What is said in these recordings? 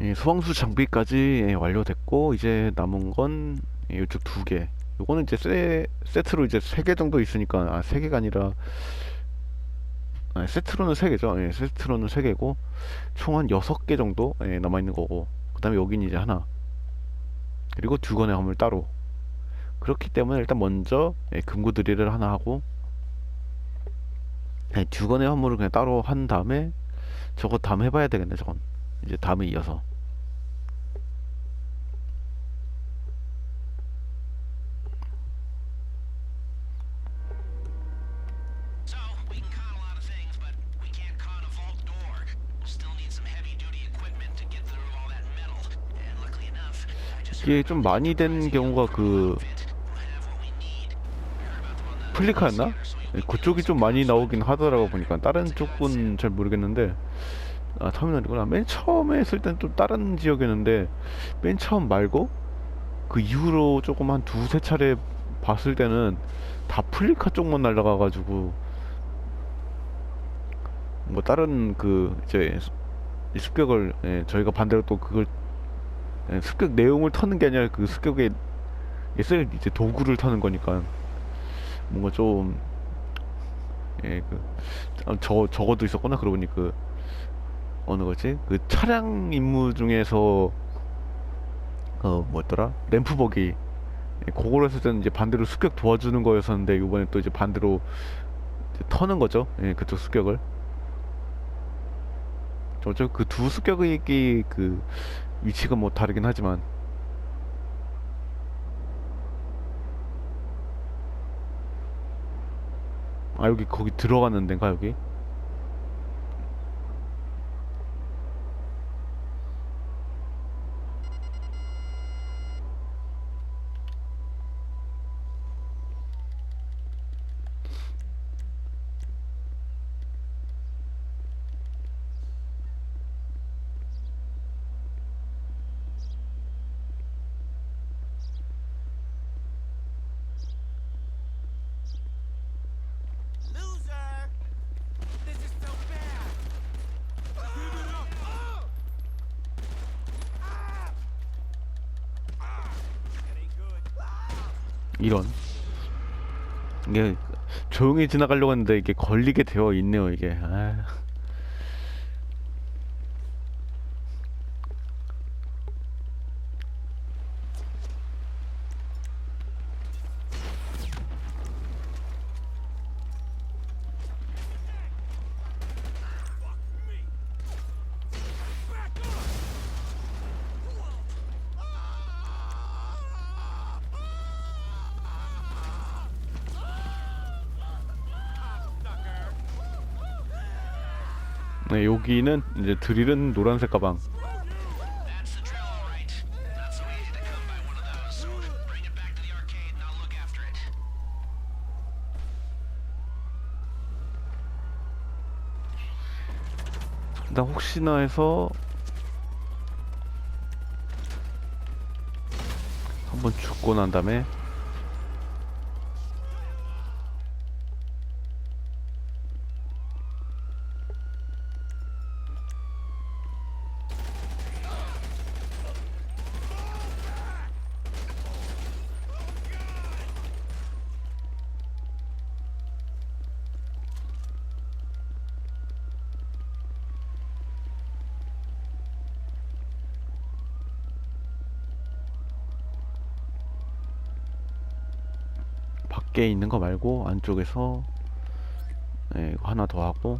예, 소방수 장비까지 예, 완료됐고 이제 남은 건 예, 이쪽 두 개. 요거는 이제 세, 세트로 이제 세 개 정도 있으니까 아 세 개가 아니라 아, 세트로는 세 개죠. 예, 세트로는 세 개고 총 한 여섯 개 정도 예, 남아 있는 거고 그다음에 여기는 이제 하나 그리고 두 건의 화물 따로 그렇기 때문에 일단 먼저 예, 금고 드릴을 하나 하고 예, 두 건의 화물을 그냥 따로 한 다음에 저거 다음 해봐야 되겠네 저건 이제 다음에 이어서 이게 좀 많이 된 경우가 그 플리카였나? 예, 그쪽이 좀 많이 나오긴 하더라고 보니까 다른 쪽은 잘 모르겠는데 아 터미널이구나. 맨 처음에 했을 땐좀 다른 지역이었는데 맨 처음 말고 그 이후로 조금 한 두세 차례 봤을 때는 다 플리카 쪽만 날아가가지고 뭐 다른 그 이제 이 습격을 예, 저희가 반대로 또 그걸 예, 습격 내용을 터는 게 아니라 그 습격에 쓸 이제 도구를 터는 거니까 뭔가 좀 예, 그, 아, 저, 저것도 있었구나, 그러고 보니 그, 어느 거지? 그 차량 임무 중에서, 어, 뭐였더라? 램프버기. 예, 그걸 했을 때는 이제 반대로 습격 도와주는 거였었는데, 이번에 또 이제 반대로 이제 터는 거죠. 예, 그쪽 습격을. 어차피 그두 습격의 그 위치가 뭐 다르긴 하지만, 아, 여기, 거기 들어가는 데인가, 여기? 이런. 이게, 조용히 지나가려고 했는데, 이게 걸리게 되어 있네요, 이게. 아 네, 여기는 이제 드릴은 노란색 가방. 일단 혹시나 해서 한번 죽고 난 다음에 밖에 있는 거 말고 안쪽에서 네, 이거 하나 더 하고.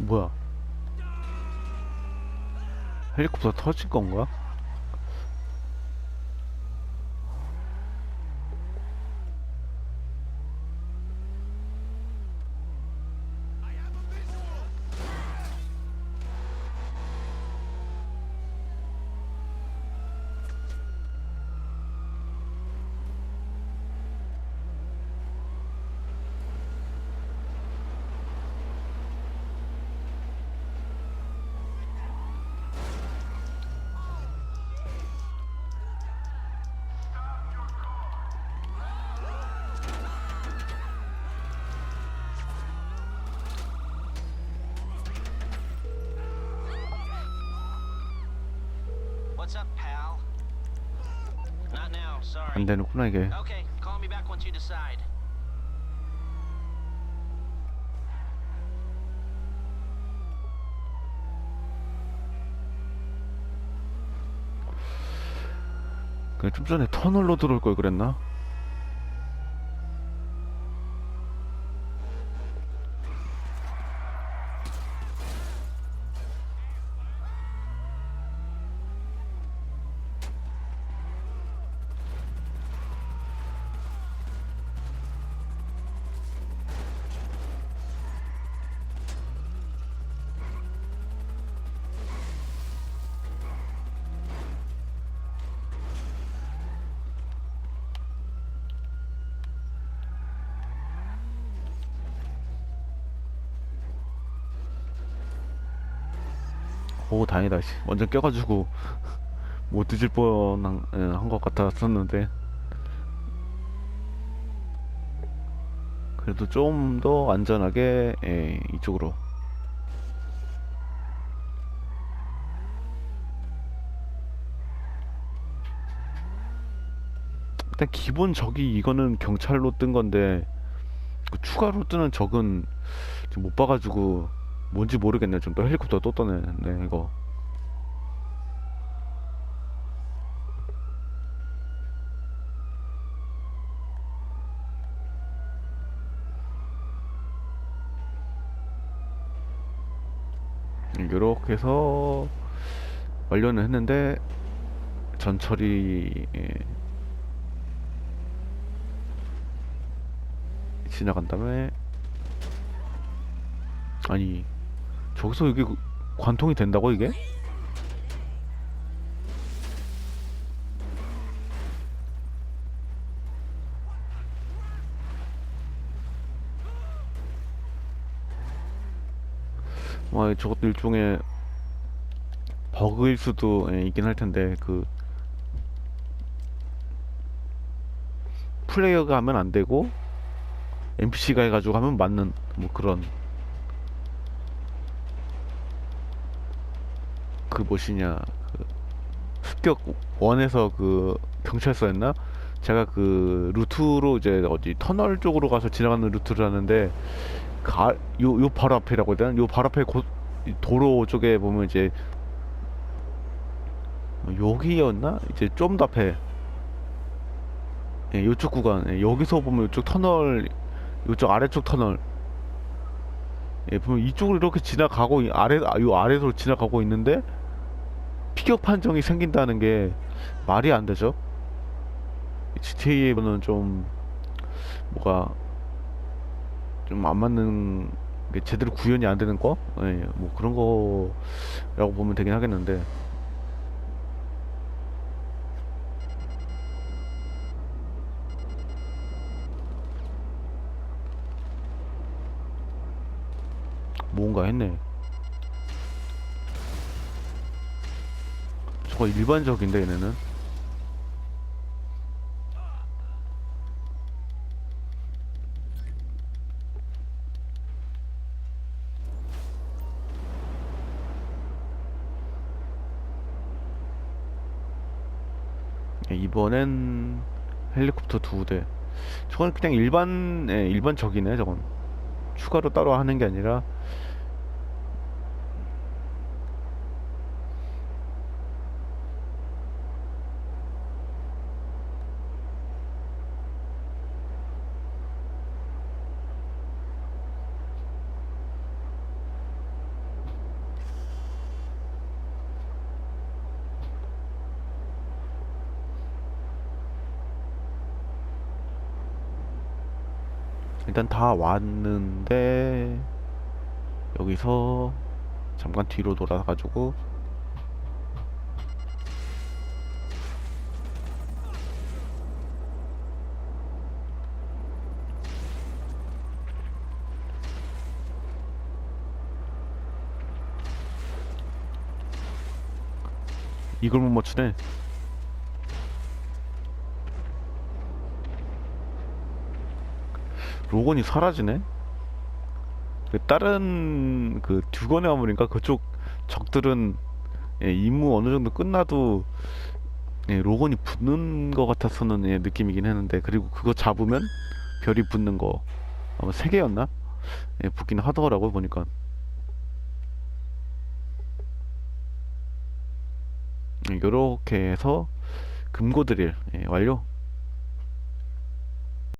뭐야 헬리콥터 터진 건가? 안 되는구나 이게. Okay, call me back once you decide. 그좀 전에 터널로 들어올 걸 그랬나? 오 다행이다 씨. 완전 껴가지고 못 뒤질 뻔한 것 같았었는데. 그래도 좀 더 안전하게 예, 이쪽으로. 일단 기본 적이 이거는 경찰로 뜬 건데 그 추가로 뜨는 적은 못 봐가지고 뭔지 모르겠네. 좀또 헬리콥터 또 떠네. 네, 이거. 이렇게 해서 완료는 했는데 전처리 예, 지나간 다음에 아니 저기서 이게 그- 관통이 된다고 이게? 와 저것도 일종의 버그일 수도 예, 있긴 할 텐데 그 플레이어가 하면 안 되고 NPC가 해가지고 하면 맞는 뭐 그런 그 뭐시냐 그 습격 원에서 그 경찰서였나? 제가 그 루트로 이제 어디 터널 쪽으로 가서 지나가는 루트를 하는데 그 아, 요, 요 바로 앞이라고 해야 되나? 요 바로 앞에 고, 이 도로 쪽에 보면 이제 여기였나? 이제 좀 더 앞에 예, 요쪽 구간 예, 여기서 보면 요쪽 터널 요쪽 아래쪽 터널 예, 보면 이쪽으로 이렇게 지나가고 이 아래 아, 요 아래로 지나가고 있는데 피격 판정이 생긴다는 게 말이 안 되죠. GTA에는 좀 뭐가 좀 안 맞는 게 제대로 구현이 안 되는 거, 예, 뭐 그런 거라고 보면 되긴 하겠는데. 뭔가 했네. 저거 일반적인데 얘네는 예, 이번엔 헬리콥터 두 대. 저건 그냥 일반 예, 일반 적이네 저건 추가로 따로 하는 게 아니라 일단 다 왔는데 여기서 잠깐 뒤로 돌아가지고 이걸 못 맞추네 로건이 사라지네? 그 다른 그 듀건의 화물인가 그쪽 적들은 예, 임무 어느 정도 끝나도 예, 로건이 붙는 것 같아서는 예, 느낌이긴 했는데 그리고 그거 잡으면 별이 붙는 거 아마 세 개였나? 예, 붙긴 하더라고 보니까 예, 요렇게 해서 금고 드릴 예, 완료